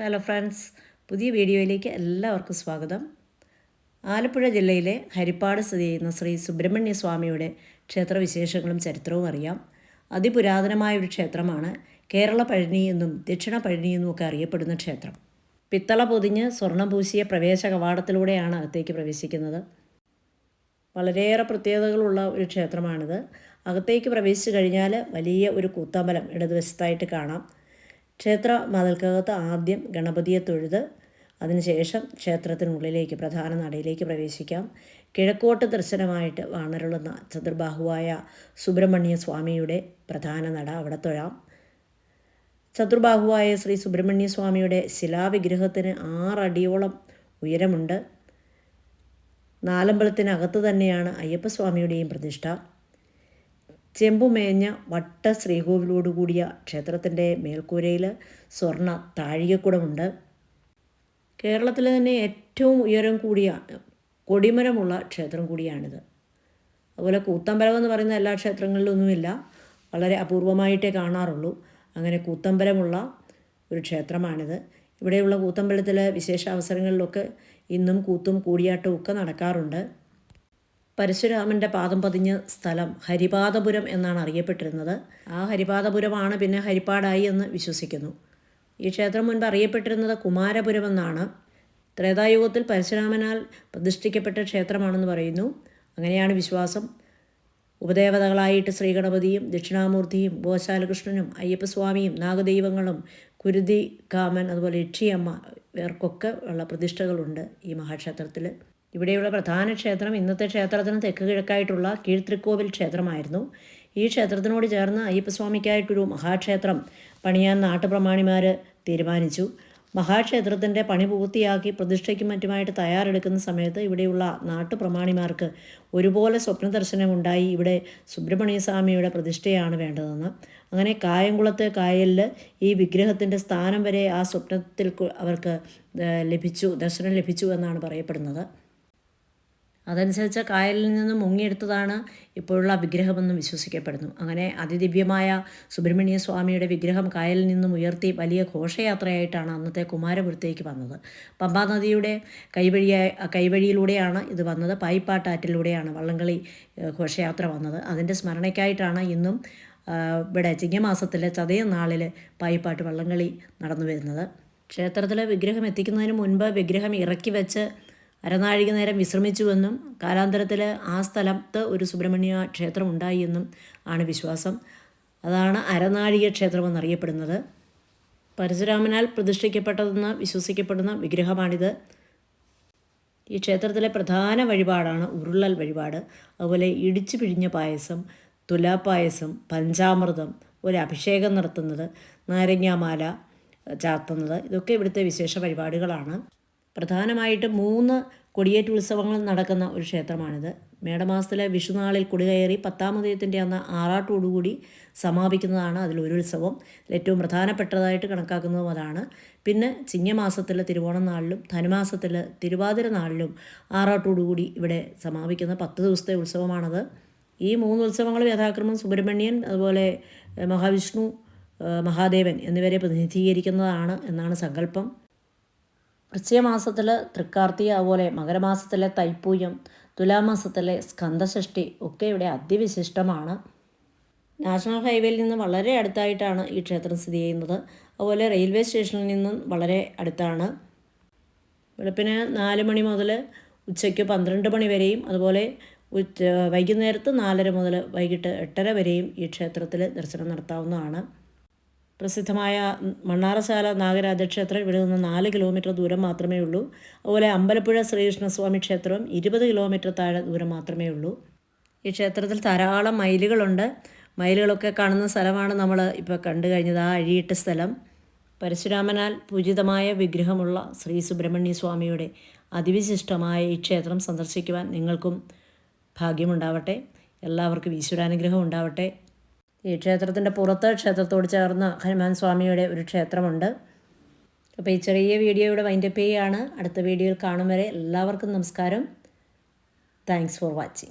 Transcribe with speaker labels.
Speaker 1: Hello friends പുതിയ വീഡിയോയിലേക്ക് എല്ലാവർക്കും സ്വാഗതം. ആലപ്പുഴ ജില്ലയിലെ ഹരിപ്പാട് സ്ഥിതി ചെയ്യുന്ന ശ്രീ സുബ്രഹ്മണ്യ സ്വാമിയുടെ ക്ഷേത്രവിശേഷങ്ങളും ചരിത്രവും അറിയാം. അതിപുരാതനമായ ഒരു ക്ഷേത്രമാണ് കേരള പഴനി എന്നും ദക്ഷിണ പഴനി എന്നും ഒക്കെ അറിയപ്പെടുന്ന ക്ഷേത്രം. പിത്തള പൊതിഞ്ഞ് സ്വർണം പൂശിയ പ്രവേശ കവാടത്തിലൂടെയാണ് അകത്തേക്ക് പ്രവേശിക്കുന്നത്. വളരെയേറെ പ്രത്യേകതകളുള്ള ഒരു ക്ഷേത്രമാണിത്. അകത്തേക്ക് പ്രവേശിച്ചു കഴിഞ്ഞാൽ വലിയ ഒരു കൂത്തമ്പലം ഇടതുവശത്തായിട്ട് കാണാം. ക്ഷേത്ര മതിൽക്കകത്ത് ആദ്യം ഗണപതിയെ തൊഴുത് അതിനുശേഷം ക്ഷേത്രത്തിനുള്ളിലേക്ക് പ്രധാന നടയിലേക്ക് പ്രവേശിക്കാം. കിഴക്കോട്ട് ദർശനമായിട്ട് വാണരുളുന്ന ചതുർബാഹുവായ സുബ്രഹ്മണ്യ സ്വാമിയുടെ പ്രധാന നട അവിടെ തൊഴാം. ചതുർബാഹുവായ ശ്രീ സുബ്രഹ്മണ്യ സ്വാമിയുടെ ശിലാവിഗ്രഹത്തിന് ആറടിയോളം ഉയരമുണ്ട്. നാലമ്പലത്തിനകത്ത് തന്നെയാണ് അയ്യപ്പസ്വാമിയുടെയും പ്രതിഷ്ഠ. ചെമ്പുമേഞ്ഞ വട്ട ശ്രീകോവിലോടുകൂടിയ ക്ഷേത്രത്തിന്റെ മേൽക്കൂരയിൽ സ്വർണ താഴികക്കുടമുണ്ട്. കേരളത്തിലെ തന്നെ ഏറ്റവും ഉയരം കൂടിയ കൊടിമരമുള്ള ക്ഷേത്രം കൂടിയാണിത്. അതുപോലെ കൂത്തമ്പലം എന്ന് പറയുന്ന എല്ലാ ക്ഷേത്രങ്ങളിലൊന്നുമില്ല. വളരെ അപൂർവമായിട്ടേ കാണാറുള്ളൂ. അങ്ങനെ കൂത്തമ്പലമുള്ള ഒരു ക്ഷേത്രമാണിത്. ഇവിടെയുള്ള കൂത്തമ്പലത്തിൽ വിശേഷ അവസരങ്ങളിലൊക്കെ ഇന്നും കൂത്തും കൂടിയാട്ടവും ഒക്കെ നടക്കാറുണ്ട്. പരശുരാമന്റെ പാദം പതിഞ്ഞ സ്ഥലം ഹരിപാദപുരം എന്നാണ് അറിയപ്പെട്ടിരുന്നത്. ആ ഹരിപാദപുരമാണ് പിന്നെ ഹരിപ്പാടായി എന്ന് വിശ്വസിക്കുന്നു. ഈ ക്ഷേത്രം മുൻപ് അറിയപ്പെട്ടിരുന്നത് കുമാരപുരം എന്നാണ്. ത്രേതായുഗത്തിൽ പരശുരാമനാൽ പ്രതിഷ്ഠിക്കപ്പെട്ട ക്ഷേത്രമാണെന്ന് പറയുന്നു. അങ്ങനെയാണ് വിശ്വാസം. ഉപദേവതകളായിട്ട് ശ്രീഗണപതിയും ദക്ഷിണാമൂർത്തിയും ഗോശാലകൃഷ്ണനും അയ്യപ്പസ്വാമിയും നാഗദൈവങ്ങളും കുരുതി കാമൻ അതുപോലെ യക്ഷിയമ്മ ഇവർക്കൊക്കെ ഉള്ള പ്രതിഷ്ഠകളുണ്ട് ഈ മഹാക്ഷേത്രത്തിൽ ഇവിടെയുള്ള പ്രധാന ക്ഷേത്രം ഇന്നത്തെ ക്ഷേത്രത്തിന് തെക്ക് കിഴക്കായിട്ടുള്ള കീഴ്ത്രിക്കോവിൽ ക്ഷേത്രമായിരുന്നു. ഈ ക്ഷേത്രത്തിനോട് ചേർന്ന് അയ്യപ്പസ്വാമിക്കായിട്ടൊരു മഹാക്ഷേത്രം പണിയാൻ നാട്ടുപ്രമാണിമാർ തീരുമാനിച്ചു. മഹാക്ഷേത്രത്തിന്റെ പണി പൂർത്തിയാക്കി പ്രതിഷ്ഠയ്ക്കും മറ്റുമായിട്ട് തയ്യാറെടുക്കുന്ന സമയത്ത് ഇവിടെയുള്ള നാട്ടുപ്രമാണിമാർക്ക് ഒരുപോലെ സ്വപ്ന ദർശനമുണ്ടായി ഇവിടെ സുബ്രഹ്മണ്യസ്വാമിയുടെ പ്രതിഷ്ഠയാണ് വേണ്ടതെന്ന്. അങ്ങനെ കായംകുളത്തെ കായലിൽ ഈ വിഗ്രഹത്തിന്റെ സ്ഥാനം വരെ ആ സ്വപ്നത്തിൽ അവർക്ക് ലഭിച്ചു ദർശനം ലഭിച്ചു എന്നാണ് പറയപ്പെടുന്നത്. അതനുസരിച്ച് കായലിൽ നിന്ന് മുങ്ങിയെടുത്തതാണ് ഇപ്പോഴുള്ള വിഗ്രഹമെന്നും വിശ്വസിക്കപ്പെടുന്നു. അങ്ങനെ അതിദിവ്യമായ സുബ്രഹ്മണ്യ സ്വാമിയുടെ വിഗ്രഹം കായലിൽ നിന്നും ഉയർത്തി വലിയ ഘോഷയാത്രയായിട്ടാണ് അന്നത്തെ കുമാരപുരത്തേക്ക് വന്നത്. പമ്പാ നദിയുടെ കൈവഴിയായ കൈവഴിയിലൂടെയാണ് ഇത് വന്നത്. പായിപ്പാട്ടാറ്റിലൂടെയാണ് വള്ളംകളി ഘോഷയാത്ര വന്നത്. അതിന്റെ സ്മരണയ്ക്കായിട്ടാണ് ഇന്നും ഇവിടെ ചിങ്ങമാസത്തിലെ ചതയ നാളിൽ പായിപ്പാട്ട് വള്ളംകളി നടന്നു വരുന്നത്. ക്ഷേത്രത്തിലെ വിഗ്രഹം എത്തിക്കുന്നതിന് മുൻപ് വിഗ്രഹം ഇറക്കി വെച്ച് അരനാഴിക നേരം വിശ്രമിച്ചുവെന്നും കാലാന്തരത്തിൽ ആ സ്ഥലത്ത് ഒരു സുബ്രഹ്മണ്യ ക്ഷേത്രം ഉണ്ടായി എന്നും ആണ് വിശ്വാസം. അതാണ് അരനാഴിക ക്ഷേത്രമെന്നറിയപ്പെടുന്നത്. പരശുരാമനാൽ പ്രതിഷ്ഠിക്കപ്പെട്ടതെന്ന് വിശ്വസിക്കപ്പെടുന്ന വിഗ്രഹമാണിത്. ഈ ക്ഷേത്രത്തിലെ പ്രധാന വഴിപാടാണ് ഉരുളൽ വഴിപാട്. അതുപോലെ ഇടിച്ചു പിഴിഞ്ഞ പായസം തുലാപ്പായസം പഞ്ചാമൃതം ഒരു അഭിഷേകം നടത്തുന്നത് നാരങ്ങാമാല ചാർത്തുന്നത് ഇതൊക്കെ ഇവിടുത്തെ വിശേഷ വഴിപാടുകളാണ്. പ്രധാനമായിട്ടും മൂന്ന് കൊടിയേറ്റ് ഉത്സവങ്ങൾ നടക്കുന്ന ഒരു ക്ഷേത്രമാണിത്. മേടമാസത്തിലെ വിഷുനാളിൽ കുടികയറി പത്താമതയത്തിന്റെ അന്ന് ആറാട്ടോടുകൂടി സമാപിക്കുന്നതാണ് അതിലൊരു ഉത്സവം. ഏറ്റവും പ്രധാനപ്പെട്ടതായിട്ട് കണക്കാക്കുന്നതും അതാണ്. പിന്നെ ചിങ്ങമാസത്തിലെ തിരുവോണം നാളിലും ധനുമാസത്തിൽ തിരുവാതിര നാളിലും ആറാട്ടോടുകൂടി ഇവിടെ സമാപിക്കുന്ന പത്ത് ദിവസത്തെ ഉത്സവമാണത്. ഈ മൂന്ന് ഉത്സവങ്ങളും യഥാക്രമം സുബ്രഹ്മണ്യൻ അതുപോലെ മഹാവിഷ്ണു മഹാദേവൻ എന്നിവരെ പ്രതിനിധീകരിക്കുന്നതാണ് എന്നാണ് സങ്കല്പം. വൃശ്ചികമാസത്തിൽ തൃക്കാർത്തിക അതുപോലെ മകരമാസത്തിലെ തൈപ്പൂയം തുലാമാസത്തിലെ സ്കന്ധഷഷ്ടി ഒക്കെ ഇവിടെ അതിവിശിഷ്ടമാണ്. നാഷണൽ ഹൈവേയിൽ നിന്ന് വളരെ അടുത്തായിട്ടാണ് ഈ ക്ഷേത്രം സ്ഥിതി ചെയ്യുന്നത്. അതുപോലെ റെയിൽവേ സ്റ്റേഷനിൽ നിന്നും വളരെ അടുത്താണ്. വെളുപ്പിന് നാല് മണി മുതൽ ഉച്ചയ്ക്ക് പന്ത്രണ്ട് മണി വരെയും അതുപോലെ ഉച്ച വൈകുന്നേരത്ത് നാലര മുതൽ വൈകിട്ട് എട്ടര വരെയും ഈ ക്ഷേത്രത്തിൽ ദർശനം നടത്താവുന്നതാണ്. പ്രസിദ്ധമായ മണ്ണാറശാല നാഗരാജ ക്ഷേത്രം ഇവിടെ നിന്ന് നാല് കിലോമീറ്റർ ദൂരം മാത്രമേ ഉള്ളൂ. അതുപോലെ അമ്പലപ്പുഴ ശ്രീകൃഷ്ണസ്വാമി ക്ഷേത്രം ഇരുപത് കിലോമീറ്റർ താഴെ ദൂരം മാത്രമേ ഉള്ളൂ. ഈ ക്ഷേത്രത്തിൽ ധാരാളം മയിലുകളുണ്ട്. മയിലുകളൊക്കെ കാണുന്ന സ്ഥലമാണ് നമ്മൾ ഇപ്പോൾ കണ്ടു കഴിഞ്ഞത് ആ അഴിയിട്ട സ്ഥലം. പരശുരാമനാൽ പൂജിതമായ വിഗ്രഹമുള്ള ശ്രീ സുബ്രഹ്മണ്യ സ്വാമിയുടെ അതിവിശിഷ്ടമായ ഈ ക്ഷേത്രം സന്ദർശിക്കുവാൻ നിങ്ങൾക്കും ഭാഗ്യമുണ്ടാവട്ടെ. എല്ലാവർക്കും ഈശ്വരാനുഗ്രഹം ഉണ്ടാവട്ടെ. ഈ ക്ഷേത്രത്തിന്റെ പുറത്ത് ക്ഷേത്രത്തോട് ചേർന്ന് ഹനുമാൻ സ്വാമിയുടെ ഒരു ക്ഷേത്രമുണ്ട്. അപ്പോൾ ഈ ചെറിയ വീഡിയോ ഇവിടെ വൈൻഡപ്പ് ചെയ്യുകയാണ്. അടുത്ത വീഡിയോയിൽ കാണും വരെ എല്ലാവർക്കും നമസ്കാരം. Thanks for watching